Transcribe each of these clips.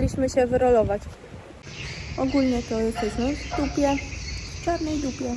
Chcieliśmy się wyrolować. Ogólnie to jesteśmy w dupie, w czarnej dupie.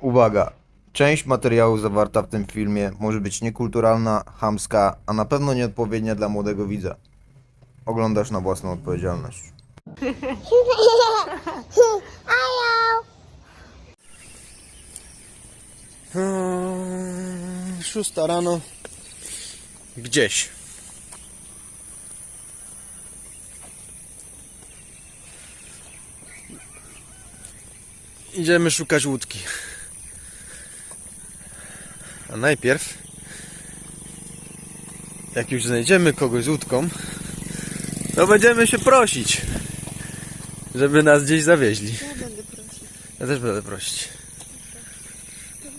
Uwaga! Część materiału zawarta w tym filmie może być niekulturalna, chamska, a na pewno nieodpowiednia dla młodego widza. Oglądasz na własną odpowiedzialność. Szósta rano. Gdzieś. Idziemy szukać łódki. A najpierw, jak już znajdziemy kogoś z łódką, to będziemy się prosić, żeby nas gdzieś zawieźli. Ja będę prosić. Ja też będę prosić.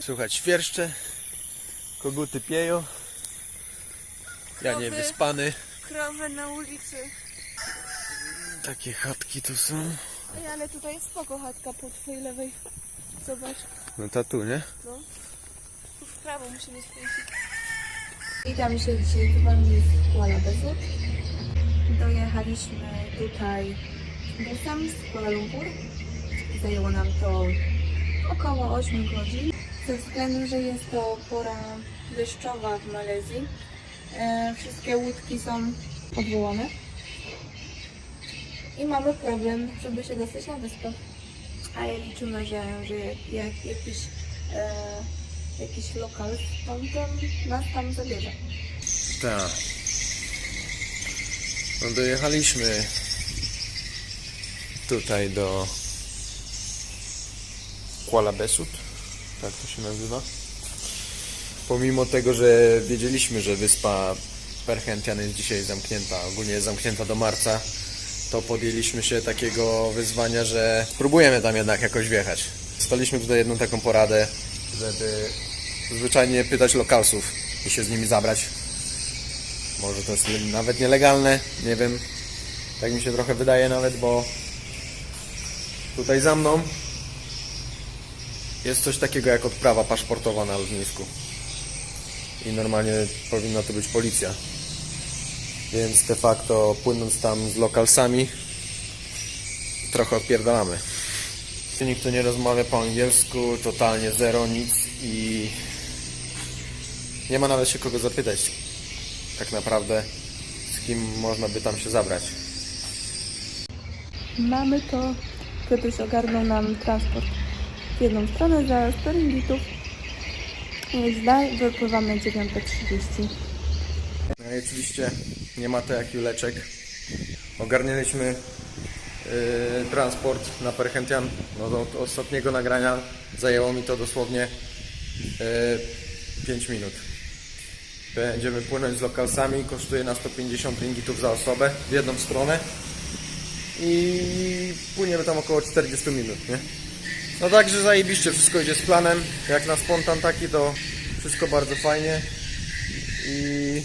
Słuchać świerszcze, koguty pieją. Ja nie Krowy. wyspany. Krowę na ulicy. Takie chatki tu są. Ej, ale tutaj jest spoko chatka po twojej lewej. Zobacz. No tatu, nie? No. Tu w prawo musimy skręcić. Witamy się dzisiaj z Wami z Kuala. Dojechaliśmy tutaj busem z Kuala Lumpur. Zajęło nam to około 8 godzin. Ze względu, że jest to pora deszczowa w Malezji, e, wszystkie łódki są odwołane. I mamy problem, żeby się dostać na wyspę. A ja liczymy, że, że jak jakiś, e, jakiś lokal stamtąd nas tam zabierze. Tak. No dojechaliśmy tutaj do Kuala Besut, tak to się nazywa. Pomimo tego, że wiedzieliśmy, że wyspa Perhentian jest dzisiaj zamknięta, ogólnie jest zamknięta do marca, to podjęliśmy się takiego wyzwania, że spróbujemy tam jednak jakoś wjechać. Staliśmy tutaj jedną taką poradę, żeby zwyczajnie pytać lokalsów i się z nimi zabrać. Może to jest nawet nielegalne, nie wiem. Tak mi się trochę wydaje nawet, bo tutaj za mną jest coś takiego jak odprawa paszportowa na lotnisku. I normalnie powinna to być policja. Więc de facto płynąc tam z lokalsami trochę odpierdalamy. Nikt tu nie rozmawia po angielsku, totalnie zero, nic i nie ma nawet się kogo zapytać tak naprawdę z kim można by tam się zabrać. Mamy to. Piotruś ogarnął nam transport w jedną stronę za 100 ringgitów. Więc dalej wypływamy 9.30. No i oczywiście nie ma to jak juleczek. Ogarnialiśmy yy, transport na Perhentian. No do, ostatniego nagrania zajęło mi to dosłownie yy, 5 minut. Będziemy płynąć z lokalsami, kosztuje nas 150 ringgitów za osobę w jedną stronę i płyniemy tam około 40 minut, nie? No także zajebiście, wszystko idzie z planem. Jak na spontan taki to wszystko bardzo fajnie i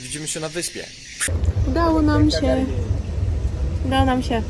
widzimy się na wyspie. Udało nam się. Udało nam się.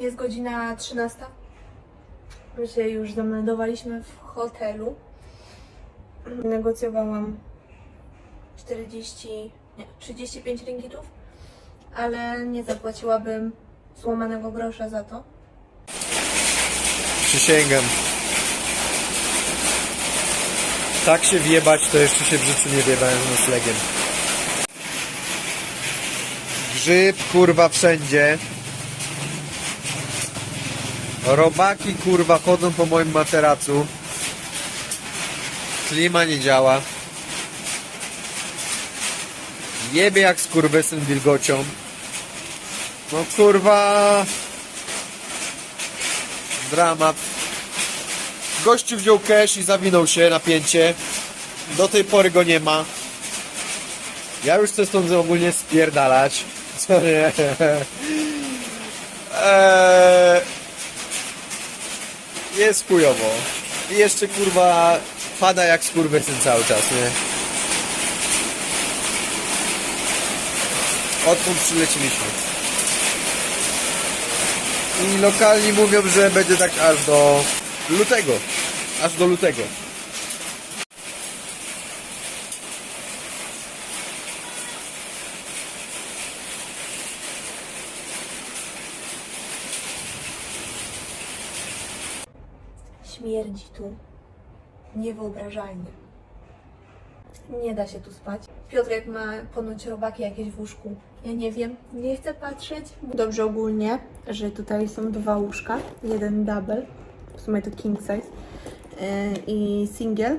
Jest godzina 13. My się już zameldowaliśmy w hotelu. Negocjowałam 40, nie, 35 ringgitów, ale nie zapłaciłabym złamanego grosza za to. Przysięgam. Tak się wjebać, to jeszcze się w życiu nie wjebałem z noclegiem. Grzyb, kurwa, wszędzie. Robaki, kurwa, chodzą po moim materacu. Klima nie działa. Jebie jak skurwysyn wilgocią. No kurwa. Dramat. Gościu wziął cash i zawinął się na pięcie. Do tej pory go nie ma. Ja już chcę stąd ogólnie spierdalać. Sorry. Eee, jest chujowo. I jeszcze kurwa pada jak skurwysyn cały czas, nie? Odkąd przyleciliśmy. I lokalni mówią, że będzie tak aż do lutego. Aż do lutego. Śmierdzi tu niewyobrażalnie. Nie da się tu spać. Piotrek ma ponoć robaki jakieś w łóżku. Ja nie wiem, nie chcę patrzeć. Dobrze ogólnie, że tutaj są dwa łóżka. Jeden double, w sumie to king size yy, i single.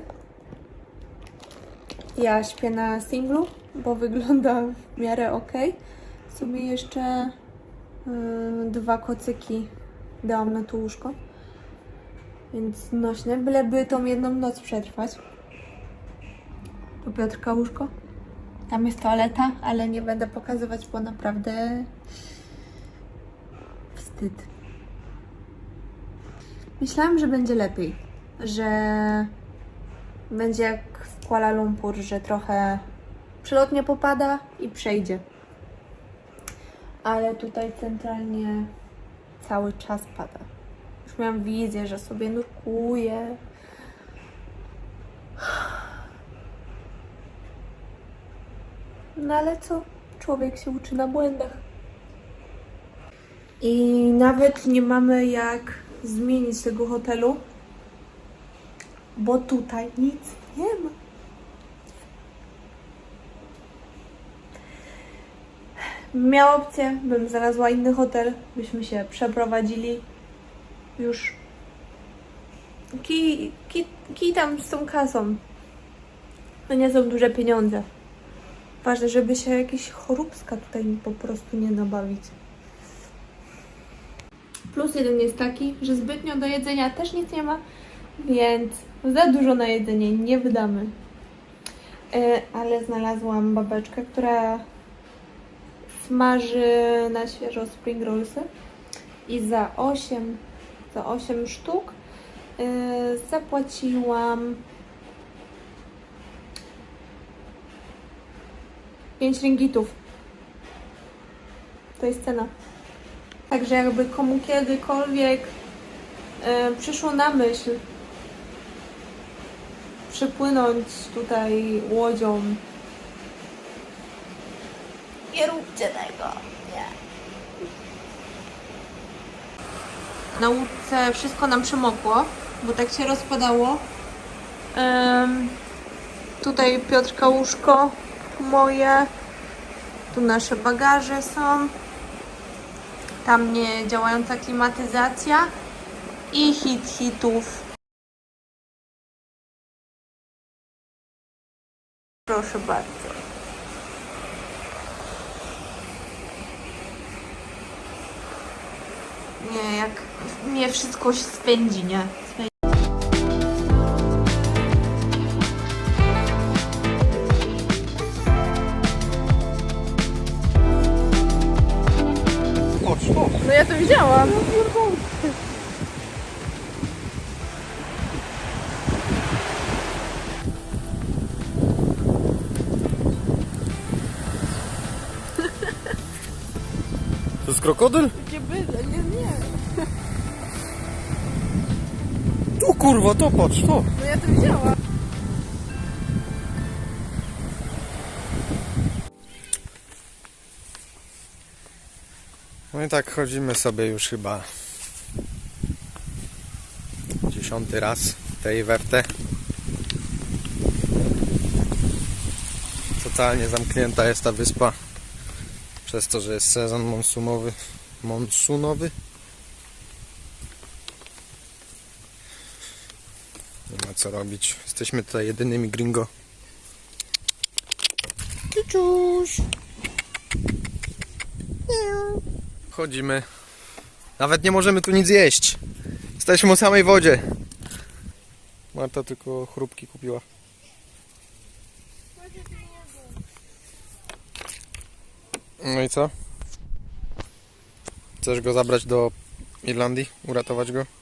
Ja śpię na singlu, bo wygląda w miarę ok. W sumie jeszcze yy, dwa kocyki dałam na to łóżko. Więc nośne, byleby tą jedną noc przetrwać. Tu Piotrka łóżko. Tam jest toaleta, ale nie będę pokazywać, bo naprawdę wstyd. Myślałam, że będzie lepiej, że będzie jak w Kuala Lumpur, że trochę przelotnie popada i przejdzie. Ale tutaj centralnie cały czas pada. Miałam wizję, że sobie nurkuję. No ale co? Człowiek się uczy na błędach. I nawet nie mamy jak zmienić tego hotelu, bo tutaj nic nie ma. Miała opcję, bym znalazła inny hotel, byśmy się przeprowadzili już kij, kij, kij tam z tą kasą. To nie są duże pieniądze. Ważne, żeby się jakieś choróbska tutaj po prostu nie nabawić. Plus jeden jest taki, że zbytnio do jedzenia też nic nie ma, więc za dużo na jedzenie nie wydamy. E, ale znalazłam babeczkę, która smaży na świeżo spring rollsy i za 8, za 8 sztuk yy, zapłaciłam 5 ringgitów. To jest cena. Także jakby komu kiedykolwiek yy, przyszło na myśl przypłynąć tutaj łodzią nie róbcie tego. Nie. Na łódce wszystko nam przemokło, bo tak się rozpadało. Em, tutaj Piotrka łóżko moje. Tu nasze bagaże są. Tam nie działająca klimatyzacja. I hit hitów. Proszę bardzo. Nie, jak mnie wszystko się spędzi, nie? No ja to widziałam. To jest krokodyl? Tu kurwa, to patrz, to. No ja to widziałam. No i tak chodzimy sobie już chyba dziesiąty raz tej wertę. Totalnie zamknięta jest ta wyspa przez to, że jest sezon. Monsunowy. Nie ma co robić. Jesteśmy tutaj jedynymi gringo. Kiczuś. Chodzimy. Nawet nie możemy tu nic jeść. Jesteśmy o samej wodzie. Marta tylko chrupki kupiła. No i co? Chcesz go zabrać do Irlandii? Uratować go?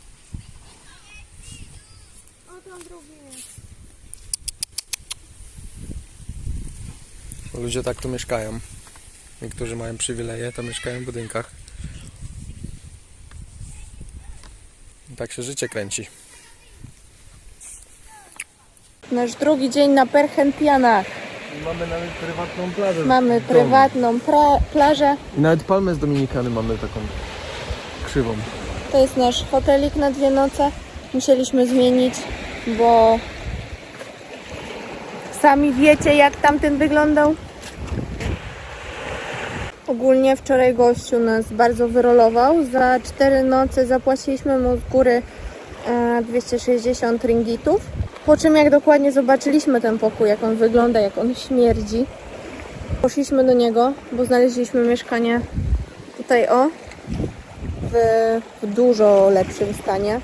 Ludzie tak tu mieszkają. Niektórzy mają przywileje, to mieszkają w budynkach. I tak się życie kręci. Nasz drugi dzień na Perchentianach. Mamy nawet prywatną plażę. Mamy prywatną pra- plażę. I nawet palmę z Dominikany mamy taką krzywą. To jest nasz hotelik na dwie noce. Musieliśmy zmienić, bo sami wiecie, jak tamten wyglądał. Ogólnie wczoraj gościu nas bardzo wyrolował. Za cztery noce zapłaciliśmy mu z góry e, 260 ringgitów. Po czym jak dokładnie zobaczyliśmy ten pokój, jak on wygląda, jak on śmierdzi, poszliśmy do niego, bo znaleźliśmy mieszkanie tutaj o, w, w dużo lepszym stanie.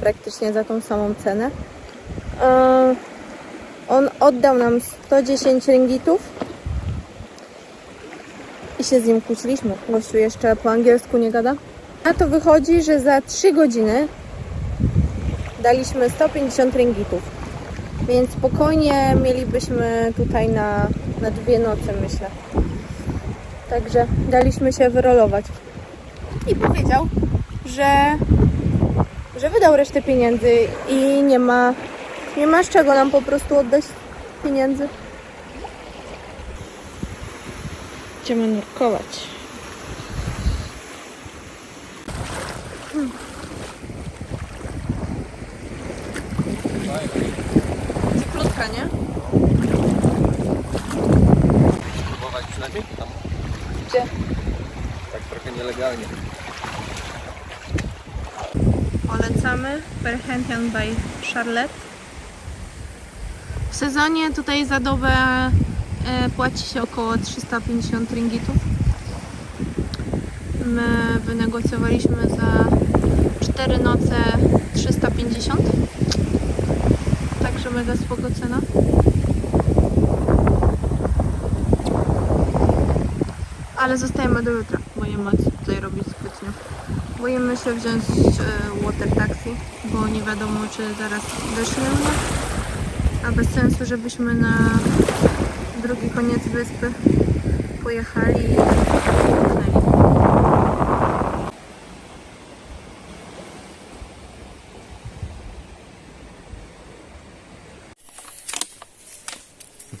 Praktycznie za tą samą cenę. On oddał nam 110 ringgitów i się z nim kłóciliśmy. Gościu jeszcze po angielsku nie gada. A to wychodzi, że za 3 godziny daliśmy 150 ringgitów. Więc spokojnie mielibyśmy tutaj na, na dwie noce, myślę. Także daliśmy się wyrolować. I powiedział, że, że wydał resztę pieniędzy i nie ma, nie ma z czego nam po prostu oddać pieniędzy. Idziemy nurkować. Hmm. Krótka, nie? Próbować przynajmniej tam. Gdzie? Tak trochę nielegalnie. Polecamy Perhentian by Charlotte. W sezonie tutaj za dobę e, płaci się około 350 ringgitów. My wynegocjowaliśmy za 4 noce 350. Także mega spoko cena. Ale zostajemy do jutra, bo nie ma tutaj robić zbytnio. Boimy się wziąć e, water taxi, bo nie wiadomo czy zaraz wyszniemy. A bez sensu, żebyśmy na drugi koniec wyspy pojechali i.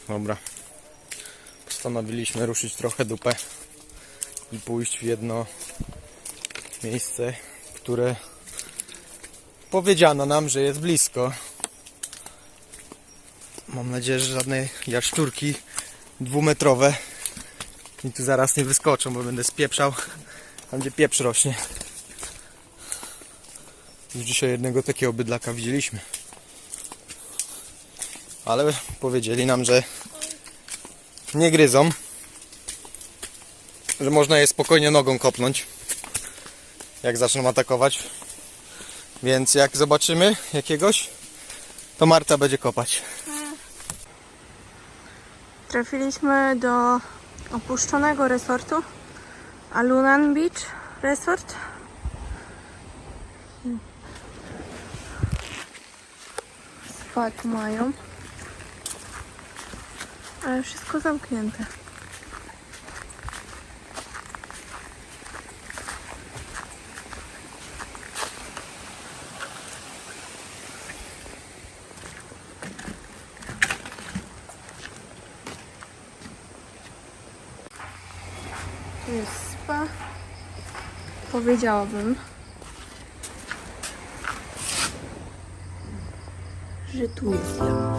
Dobra. Postanowiliśmy ruszyć trochę dupę i pójść w jedno miejsce, które powiedziano nam, że jest blisko. Mam nadzieję, że żadne jaszczurki dwumetrowe mi tu zaraz nie wyskoczą, bo będę spieprzał tam, gdzie pieprz rośnie. Już dzisiaj jednego takiego bydlaka widzieliśmy. Ale powiedzieli nam, że nie gryzą. Że można je spokojnie nogą kopnąć. Jak zaczną atakować. Więc jak zobaczymy jakiegoś, to Marta będzie kopać. Trafiliśmy do opuszczonego resortu Alunan Beach Resort. Spa tu mają. Ale wszystko zamknięte. Tu jest spa. Powiedziałabym, że tu jest luksusowo.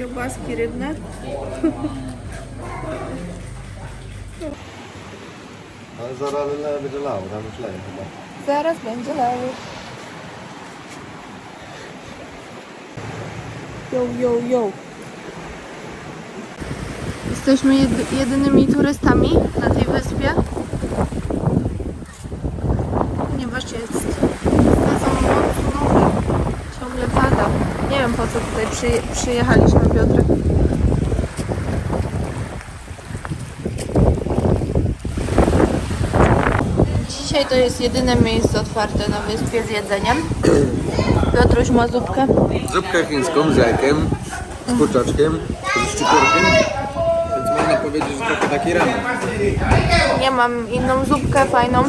Kiełbaski rybne. Ale zaraz będzie lało, tam już leje chyba. Zaraz będzie lały. Yo, yo, yo. Jesteśmy jedy- jedynymi turystami na tej wyspie. Ponieważ jest sezon. Ciągle pada. Nie wiem po co tutaj przyje- przyjechaliśmy, Piotrek. Dzisiaj to jest jedyne miejsce otwarte na wyspie z jedzeniem. Piotruś ma zupkę. Zupkę chińską z jajkiem, z kurczaczkiem, z szczypiorkiem. Więc można powiedzieć, że trochę taki ramen. Ja mam inną zupkę fajną.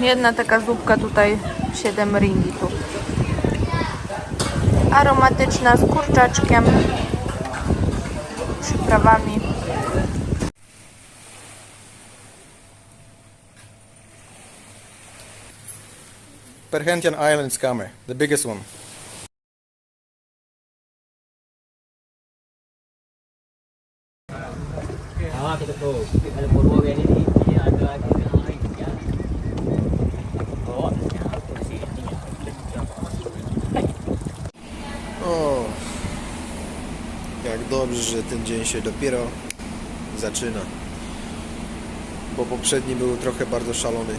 Jedna taka zupka tutaj 7 ringgitów. Aromatyczna z kurczaczkiem, przyprawami. Perhentian Island scammer, the biggest one. Ah, kita tahu. Dia ada jak dobrze, że ten dzień się dopiero zaczyna. Bo poprzedni był trochę bardzo szalony.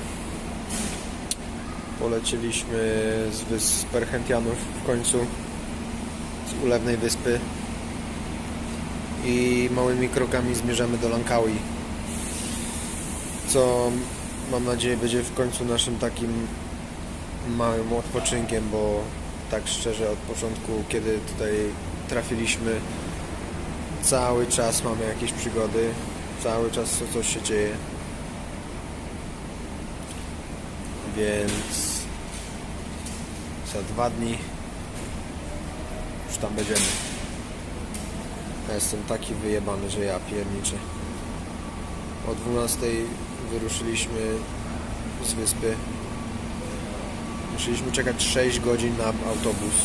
Polecieliśmy z wysp Perhentianów w końcu z ulewnej wyspy i małymi krokami zmierzamy do Langkawi. Co mam nadzieję będzie w końcu naszym takim małym odpoczynkiem, bo tak szczerze od początku, kiedy tutaj trafiliśmy, cały czas mamy jakieś przygody, cały czas co- coś się dzieje. Więc za dwa dni już tam będziemy. Ja jestem taki wyjebany, że ja pierniczę. O 12 wyruszyliśmy z wyspy. Musieliśmy czekać 6 godzin na autobus.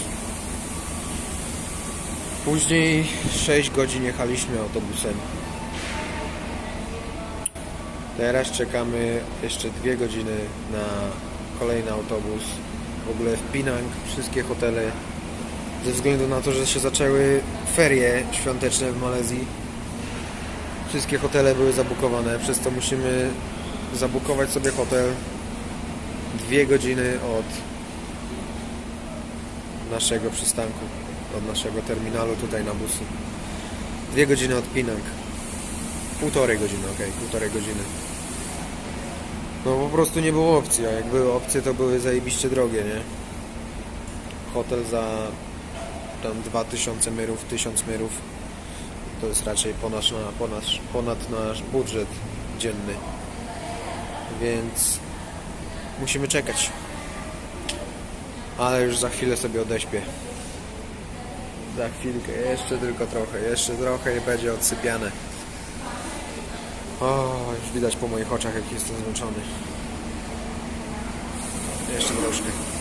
Później 6 godzin jechaliśmy autobusem. Teraz czekamy jeszcze 2 godziny na kolejny autobus. W ogóle w Pinang wszystkie hotele, ze względu na to, że się zaczęły ferie świąteczne w Malezji, wszystkie hotele były zabukowane, przez co musimy zabukować sobie hotel dwie godziny od naszego przystanku, od naszego terminalu tutaj na busy. Dwie godziny od Pinang. Półtorej godziny, okej, półtorej godziny. No po prostu nie było opcji, a jak były opcje, to były zajebiście drogie, nie? Hotel za tam 2000 myrów, 1000 myrów to jest raczej ponad, na, ponad, ponad nasz budżet dzienny. Więc musimy czekać. Ale już za chwilę sobie odeśpię. Za chwilkę, jeszcze tylko trochę, jeszcze trochę i będzie odsypiane. O, już widać po moich oczach, jak jestem zmęczony. Jeszcze troszkę.